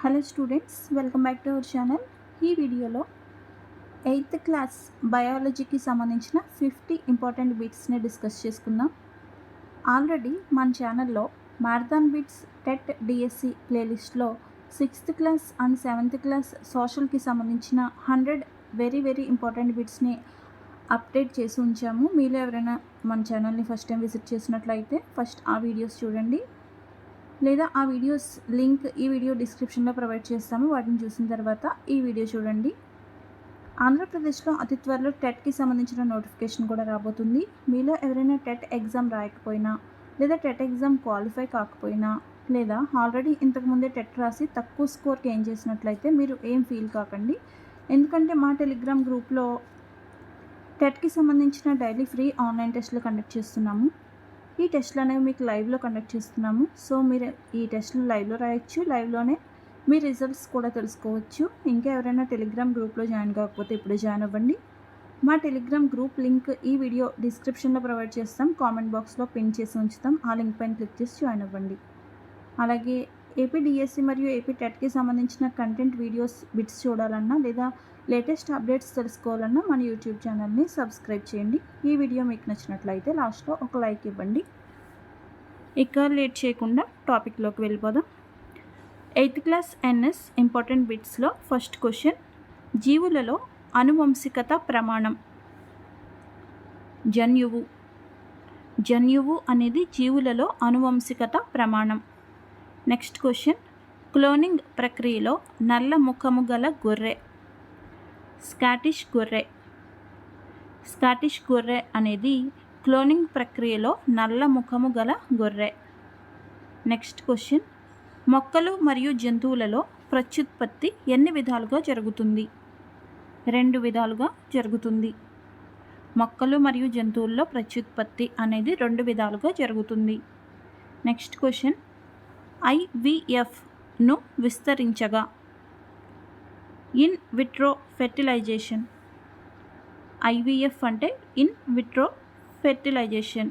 Hello students welcome back to our channel ఈ వీడియోలో eighth class బయాలజీకి సంబంధించిన ఫిఫ్టీ ఇంపార్టెంట్ బిట్స్ని డిస్కస్ చేసుకుందాం. ఆల్రెడీ మన ఛానల్లో మారథాన్ బీట్స్ టెట్ డిఎస్సి ప్లేలిస్ట్లో sixth class and seventh class సోషల్కి సంబంధించిన హండ్రెడ్ వెరీ వెరీ ఇంపార్టెంట్ బిట్స్ని అప్డేట్ చేసి ఉంచాము. మీలో ఎవరైనా మన ఛానల్ని ఫస్ట్ టైం విజిట్ చేసినట్లయితే ఫస్ట్ ఆ వీడియోస్ చూడండి. లేదా ఆ వీడియోస్ లింక్ ఈ వీడియో డిస్క్రిప్షన్లో ప్రొవైడ్ చేస్తాము. వాటిని చూసిన తర్వాత ఈ వీడియో చూడండి. ఆంధ్రప్రదేశ్లో అతి త్వరలో టెట్కి సంబంధించిన నోటిఫికేషన్ కూడా రాబోతుంది. మీలో ఎవరైనా టెట్ ఎగ్జామ్ రాయకపోయినా లేదా టెట్ ఎగ్జామ్ క్వాలిఫై కాకపోయినా లేదా ఆల్రెడీ ఇంతకుముందే టెట్ రాసి తక్కువ స్కోర్కి ఏం చేసినట్లయితే మీరు ఏం ఫీల్ కాకండి. ఎందుకంటే మా టెలిగ్రామ్ గ్రూప్లో టెట్కి సంబంధించిన డైలీ ఫ్రీ ఆన్లైన్ టెస్ట్లు కండక్ట్ చేస్తున్నాము. ఈ టెస్ట్లు అనేవి మీకు లైవ్లో కండక్ట్ చేస్తున్నాము. సో మీరు ఈ టెస్ట్లు లైవ్లో రాయొచ్చు. లైవ్లోనే మీ రిజల్ట్స్ కూడా తెలుసుకోవచ్చు. ఇంకా ఎవరైనా టెలిగ్రామ్ గ్రూప్లో జాయిన్ కాకపోతే ఇప్పుడు జాయిన్ అవ్వండి. మా టెలిగ్రామ్ గ్రూప్ లింక్ ఈ వీడియో డిస్క్రిప్షన్లో ప్రొవైడ్ చేస్తాం. కామెంట్ బాక్స్లో పిన్ చేసి ఉంచుతాం. ఆ లింక్ పైన క్లిక్ చేసి జాయిన్ అవ్వండి. అలాగే ఏపీ డిఎస్సి మరియు ఏపీ టెట్కి సంబంధించిన కంటెంట్ వీడియోస్ బిట్స్ చూడాలన్నా లేదా లేటెస్ట్ అప్డేట్స్ తెలుసుకోవాలన్నా మన యూట్యూబ్ ఛానల్ని సబ్స్క్రైబ్ చేయండి. ఈ వీడియో మీకు నచ్చినట్లయితే లాస్ట్లో ఒక లైక్ ఇవ్వండి. ఇక లేట్ చేయకుండా టాపిక్లోకి వెళ్ళిపోదాం. ఎయిత్ క్లాస్ ఎన్ఎస్ ఇంపార్టెంట్ బిట్స్లో ఫస్ట్ క్వశ్చన్ జీవులలో అనువంశికత ప్రమాణం. జన్యువు. జన్యువు అనేది జీవులలో అనువంశికత ప్రమాణం. Next question. క్లోనింగ్ ప్రక్రియలో నల్ల ముఖము గల గొర్రె. స్కాటిష్ గొర్రె. స్కాటిష్ గొర్రె అనేది క్లోనింగ్ ప్రక్రియలో నల్ల ముఖము గల గొర్రె. Next question. మొక్కలు మరియు జంతువులలో ప్రత్యుత్పత్తి ఎన్ని విధాలుగా జరుగుతుంది? రెండు విధాలుగా జరుగుతుంది. మొక్కలు మరియు జంతువుల్లో ప్రత్యుత్పత్తి అనేది రెండు విధాలుగా జరుగుతుంది. Next question. ఐవిఎఫ్ను విస్తరించగా. In vitro fertilization. IVF అంటే in vitro fertilization.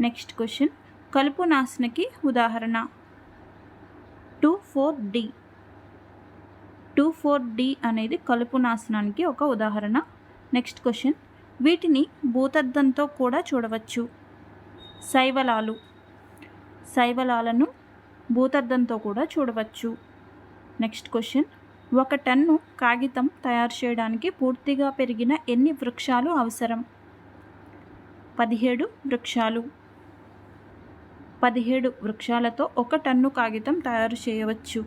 Next question. కలుపు నాశనకి ఉదాహరణ. Two four D. Two four D అనేది కలుపు నాశనానికి ఒక ఉదాహరణ. Next question. వీటిని భూతద్దంతో కూడా చూడవచ్చు. శైవలాలు. శైవలాలను భూతద్దంతో కూడా చూడవచ్చు. Next question. ఒక టన్ను కాగితం తయారు చేయడానికి పూర్తిగా పెరిగిన ఎన్ని వృక్షాలు అవసరం? పదిహేడు వృక్షాలు. పదిహేడు వృక్షాలతో ఒక టన్ను కాగితం తయారు చేయవచ్చు.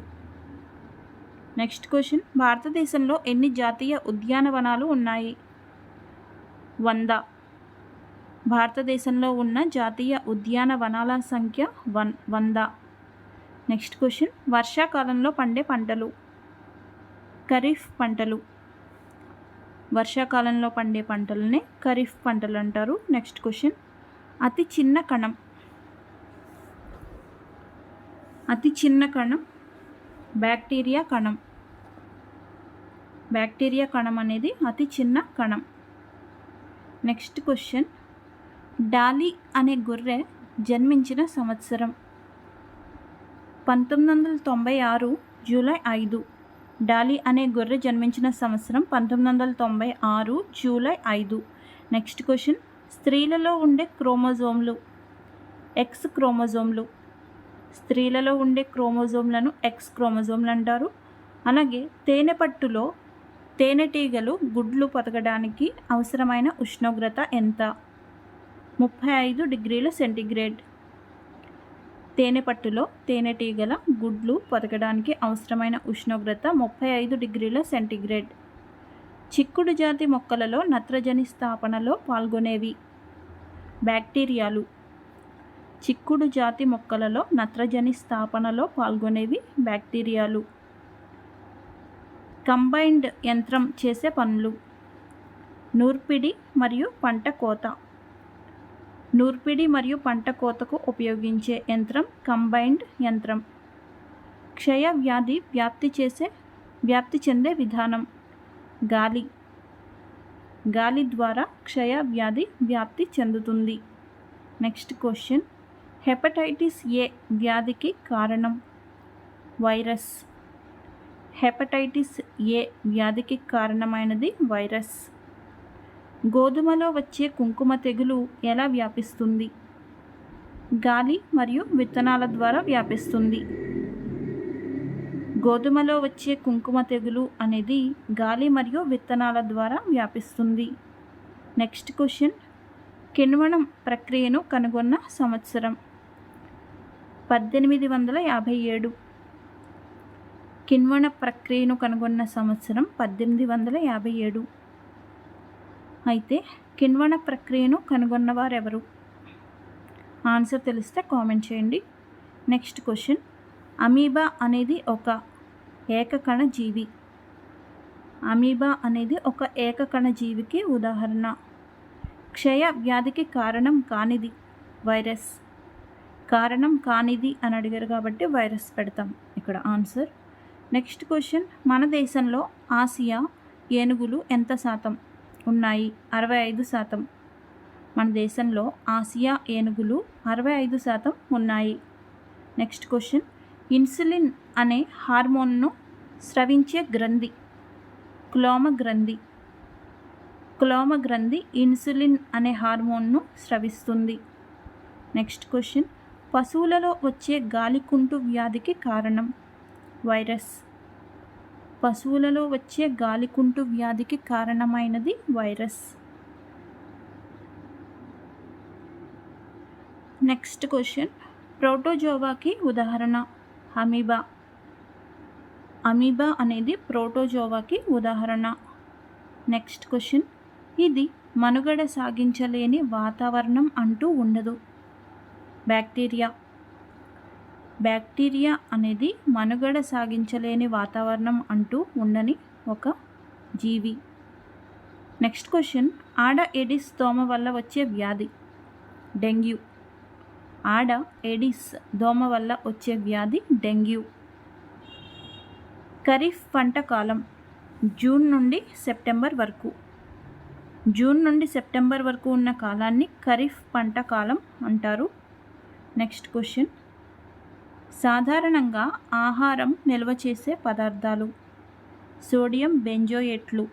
Next question. భారతదేశంలో ఎన్ని జాతీయ ఉద్యానవనాలు ఉన్నాయి? వంద. భారతదేశంలో ఉన్న జాతీయ ఉద్యానవనాల సంఖ్య వన్ వంద. Next question. వర్షాకాలంలో పండే పంటలు. ఖరీఫ్ పంటలు. వర్షాకాలంలో పండే పంటలనే ఖరీఫ్ పంటలు అంటారు. Next question. అతి చిన్న కణం. అతి చిన్న కణం. బ్యాక్టీరియా కణం. బ్యాక్టీరియా కణం అనేది అతి చిన్న కణం. Next question. డాలీ అనే గొర్రె జన్మించిన సంవత్సరం. పంతొమ్మిది వందల తొంభై ఆరు జూలై ఐదు. డాలీ అనే గొర్రె జన్మించిన సంవత్సరం పంతొమ్మిది వందల తొంభై ఆరు జూలై ఐదు. Next question. స్త్రీలలో ఉండే క్రోమోజోమ్లు. ఎక్స్ క్రోమోజోమ్లు. స్త్రీలలో ఉండే క్రోమోజోమ్లను ఎక్స్ క్రోమోజోమ్లు అంటారు. అలాగే తేనె పట్టులో తేనెటీగలు గుడ్లు పొదగడానికి అవసరమైన ఉష్ణోగ్రత ఎంత? ముప్పై ఐదు డిగ్రీల సెంటీగ్రేడ్. తేనె పట్టులో తేనెటీగల గుడ్లు పొదగడానికి అవసరమైన ఉష్ణోగ్రత ముప్పై ఐదు డిగ్రీల సెంటీగ్రేడ్. చిక్కుడు జాతి మొక్కలలో నత్రజని స్థాపనలో పాల్గొనేవి. బ్యాక్టీరియాలు. చిక్కుడు జాతి మొక్కలలో నత్రజని స్థాపనలో పాల్గొనేవి బ్యాక్టీరియాలు. కంబైన్డ్ యంత్రం చేసే పనులు. నూర్పిడి మరియు పంట కోత. నూర్పిడి మరియు పంట కోతకు ఉపయోగించే యంత్రం కంబైన్డ్ యంత్రం. క్షయ వ్యాధి వ్యాప్తి చేసే వ్యాప్తి చెందే విధానం. గాలి. గాలి ద్వారా క్షయ వ్యాధి వ్యాప్తి చెందుతుంది. Next question. హెపటైటిస్ ఏ వ్యాధికి కారణం? వైరస్. హెపటైటిస్ ఏ వ్యాధికి కారణమైనది వైరస్. గోధుమలో వచ్చే కుంకుమ తెగులు ఎలా వ్యాపిస్తుంది? గాలి మరియు విత్తనాల ద్వారా వ్యాపిస్తుంది. గోధుమలో వచ్చే కుంకుమ తెగులు అనేది గాలి మరియు విత్తనాల ద్వారా వ్యాపిస్తుంది. Next question. కిణ్వణం ప్రక్రియను కనుగొన్న సంవత్సరం. పద్దెనిమిది వందల యాభై ఏడు. కిణ్వణ ప్రక్రియను కనుగొన్న సంవత్సరం పద్దెనిమిది వందల యాభై ఏడు. అయితే కిణ్వణ ప్రక్రియను కనుగొన్నవారెవరు? ఆన్సర్ తెలిస్తే కామెంట్ చేయండి. Next question. అమీబా అనేది ఒక ఏకకణ జీవి. అమీబా అనేది ఒక ఏకకణ జీవికి ఉదాహరణ. క్షయ వ్యాధికి కారణం కానిది వైరస్. కారణం కానిది అని అడిగారు కాబట్టి వైరస్ పెడతాం ఇక్కడ ఆన్సర్. Next question. మన దేశంలో ఆసియా ఏనుగులు ఎంత శాతం? ఉన్నాయి. అరవై ఐదు శాతం. మన దేశంలో ఆసియా ఏనుగులు అరవై ఐదు శాతం ఉన్నాయి. Next question. ఇన్సులిన్ అనే హార్మోన్ను స్రవించే గ్రంథి క్లోమ గ్రంథి. క్లోమ గ్రంథి ఇన్సులిన్ అనే హార్మోన్ను స్రవిస్తుంది. Next question. పశువులలో వచ్చే గాలికుంటు వ్యాధికి కారణం? వైరస్. పశువులలో వచ్చే గాలికుంటు వ్యాధికి కారణమైనది వైరస్. Next question. ప్రోటోజోవాకి ఉదాహరణ. అమీబా. అమీబా అనేది ప్రోటోజోవాకి ఉదాహరణ. Next question. ఇది మనుగడ సాగించలేని వాతావరణం అంటూ ఉండదు. బ్యాక్టీరియా. బ్యాక్టీరియా అనేది మనుగడ సాగించలేని వాతావరణం అంటూ ఉండని ఒక జీవి. Next question. ఆడ ఎడిస్ దోమ వల్ల వచ్చే వ్యాధి? డెంగ్యూ. ఆడ ఎడిస్ దోమ వల్ల వచ్చే వ్యాధి? డెంగ్యూ. ఖరీఫ్ పంట కాలం. జూన్ నుండి సెప్టెంబర్ వరకు. జూన్ నుండి సెప్టెంబర్ వరకు ఉన్న కాలాన్ని ఖరీఫ్ పంట కాలం అంటారు. Next question. సాధారణంగా ఆహారం నిల్వ చేసే పదార్థాలు. సోడియం బెంజోయేట్లు.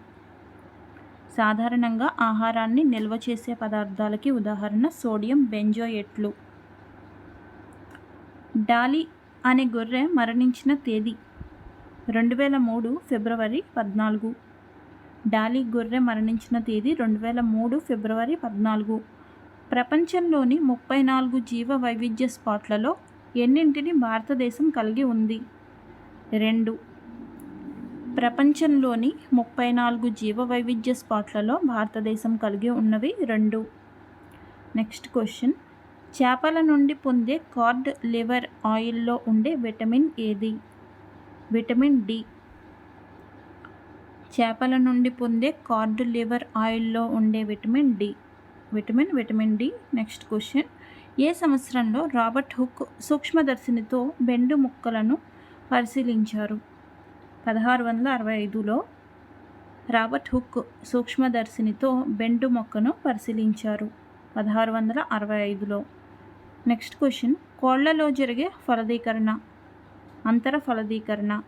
సాధారణంగా ఆహారాన్ని నిల్వ చేసే పదార్థాలకి ఉదాహరణ సోడియం బెంజోయేట్లు. డాలీ అనే గొర్రె మరణించిన తేదీ రెండు వేల మూడు ఫిబ్రవరి పద్నాలుగు. డాలి గొర్రె మరణించిన తేదీ రెండు వేల మూడు ఫిబ్రవరి పద్నాలుగు. ప్రపంచంలోని ముప్పై నాలుగు జీవ వైవిధ్య స్పాట్లలో ఎన్నింటిని భారతదేశం కలిగి ఉంది? రెండు. ప్రపంచంలోని ముప్పై నాలుగు జీవ వైవిధ్య స్పాట్లలో భారతదేశం కలిగి ఉన్నవి రెండు. Next question. చేపల నుండి పొందే కార్డ్ లివర్ ఆయిల్లో ఉండే విటమిన్ ఏది? Vitamin D. చేపల నుండి పొందే కార్డ్ లివర్ ఆయిల్లో ఉండే vitamin D. Vitamin vitamin D. Next question. ఏ సంవత్సరంలో రాబర్ట్ హుక్ సూక్ష్మదర్శినితో బెండు ముక్కలను పరిశీలించారు? పదహారు వందల అరవై ఐదులో రాబర్ట్ హుక్ సూక్ష్మదర్శినితో బెండు మొక్కను పరిశీలించారు. పదహారు వందల అరవై ఐదులో. Next question. కోళ్ళలో జరిగే ఫలదీకరణ. అంతర ఫలదీకరణ.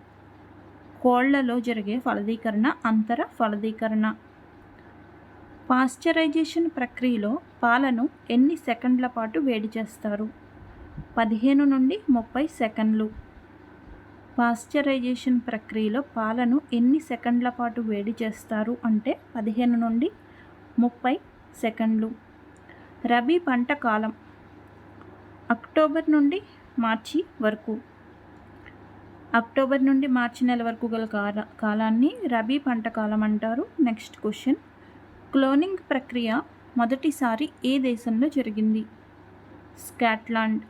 కోళ్ళలో జరిగే ఫలదీకరణ అంతర ఫలదీకరణ. పాశ్చరైజేషన్ ప్రక్రియలో పాలను ఎన్ని సెకండ్ల పాటు వేడి చేస్తారు? పదిహేను నుండి ముప్పై సెకండ్లు. పాశ్చరైజేషన్ ప్రక్రియలో పాలను ఎన్ని సెకండ్ల పాటు వేడి చేస్తారు అంటే పదిహేను నుండి ముప్పై సెకండ్లు. రబీ పంట కాలం అక్టోబర్ నుండి మార్చి వరకు. అక్టోబర్ నుండి మార్చి నెల వరకు గల కాల కాలాన్ని రబీ పంట కాలం అంటారు. Next question. క్లోనింగ్ ప్రక్రియ మొదటిసారి ఏ దేశంలో జరిగింది? స్కాట్లాండ్.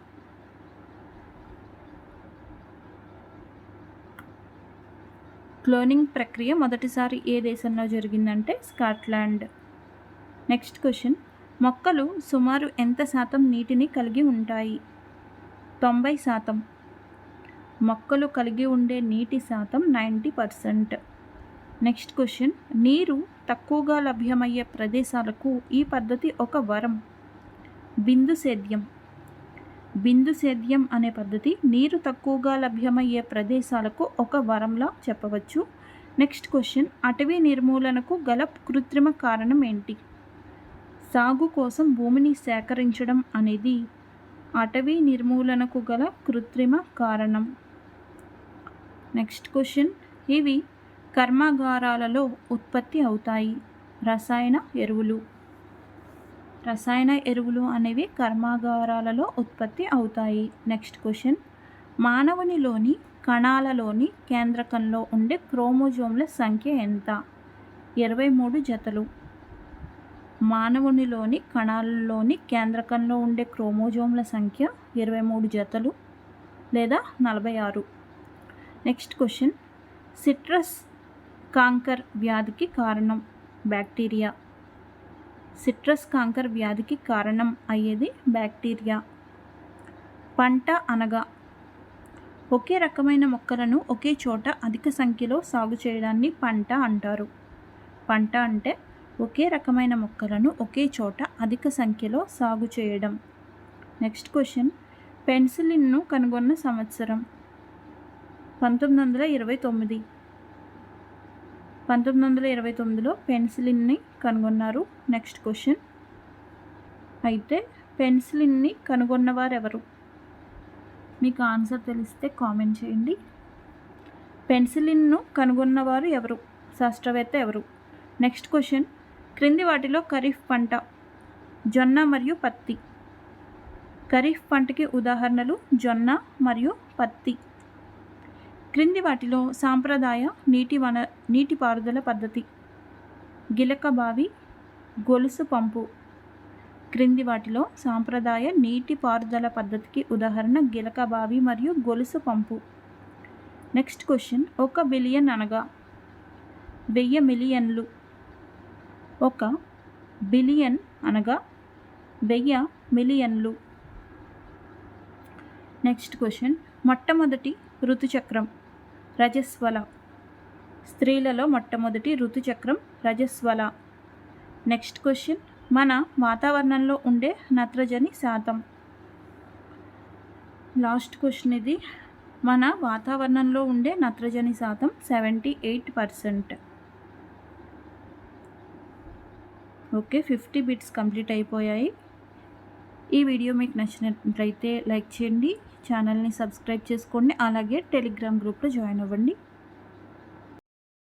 క్లోనింగ్ ప్రక్రియ మొదటిసారి ఏ దేశంలో జరిగిందంటే స్కాట్లాండ్. Next question. మొక్కలు సుమారు ఎంత శాతం నీటిని కలిగి ఉంటాయి? తొంభై శాతం. మొక్కలు కలిగి ఉండే నీటి శాతం నైంటీ పర్సెంట్. Next question. నీరు తక్కువగా లభ్యమయ్యే ప్రదేశాలకు ఈ పద్ధతి ఒక వరం. బిందు సేద్యం. బిందు సేద్యం అనే పద్ధతి నీరు తక్కువగా లభ్యమయ్యే ప్రదేశాలకు ఒక వరంలా చెప్పవచ్చు. Next question. అటవీ నిర్మూలనకు గల కృత్రిమ కారణం ఏంటి? సాగు కోసం భూమిని సేకరించడం అనేది అటవీ నిర్మూలనకు గల కృత్రిమ కారణం. Next question. ఇవి కర్మాగారాలలో ఉత్పత్తి అవుతాయి. రసాయన ఎరువులు. రసాయన ఎరువులు అనేవి కర్మాగారాలలో ఉత్పత్తి అవుతాయి. Next question. మానవునిలోని కణాలలోని కేంద్రకంలో ఉండే క్రోమోజోమ్ల సంఖ్య ఎంత? ఇరవై మూడు జతలు. మానవునిలోని కణాలలోని కేంద్రకంలో ఉండే క్రోమోజోమ్ల సంఖ్య ఇరవై మూడు జతలు లేదా నలభై ఆరు? Next question. సిట్రస్ కాంకర్ వ్యాధికి కారణం బ్యాక్టీరియా. సిట్రస్ కాంకర్ వ్యాధికి కారణం అయ్యేది బ్యాక్టీరియా. పంట అనగా ఒకే రకమైన మొక్కలను ఒకే చోట అధిక సంఖ్యలో సాగు చేయడాన్ని పంట అంటారు. పంట అంటే ఒకే రకమైన మొక్కలను ఒకే చోట అధిక సంఖ్యలో సాగు చేయడం. Next question. పెన్సిలిన్ను కనుగొన్న సంవత్సరం. పంతొమ్మిది వందల ఇరవై తొమ్మిది. పంతొమ్మిది వందల ఇరవై తొమ్మిదిలో పెన్సిలిన్ని కనుగొన్నారు. Next question. అయితే పెన్సిలిన్ని కనుగొన్నవారు ఎవరు మీకు ఆన్సర్ తెలిస్తే కామెంట్ చేయండి. పెన్సిలిన్ను కనుగొన్నవారు ఎవరు? శాస్త్రవేత్త ఎవరు? Next question. క్రింది వాటిలో ఖరీఫ్ పంట జొన్న మరియు పత్తి. ఖరీఫ్ పంటకి ఉదాహరణలు జొన్న మరియు పత్తి. క్రింది వాటిలో సాంప్రదాయ నీటి వన నీటిపారుదల పద్ధతి. గిలక బావి గొలుసు పంపు. క్రింది వాటిలో సాంప్రదాయ నీటిపారుదల పద్ధతికి ఉదాహరణ గిలక బావి మరియు గొలుసు పంపు. నెక్స్ట్ క్వశ్చన్ ఒక బిలియన్ అనగా వెయ్యి మిలియన్లు. ఒక బిలియన్ అనగా వెయ్యి మిలియన్లు. నెక్స్ట్ క్వశ్చన్ మొట్టమొదటి ఋతుచక్రం. రజస్వల. స్త్రీలలో మొట్టమొదటి ఋతుచక్రం రజస్వల. Next question. మన వాతావరణంలో ఉండే నత్రజని శాతం. లాస్ట్ క్వశ్చన్ ఇది. మన వాతావరణంలో ఉండే నత్రజని శాతం seventy eight percent. Okay fifty bits complete అయిపోయాయి. ఈ వీడియో మీకు నచ్చినట్లయితే లైక్ చేయండి. ఛానల్ని సబ్స్క్రైబ్ చేసుకోండి. అలాగే టెలిగ్రామ్ గ్రూప్లో జాయిన్ అవ్వండి.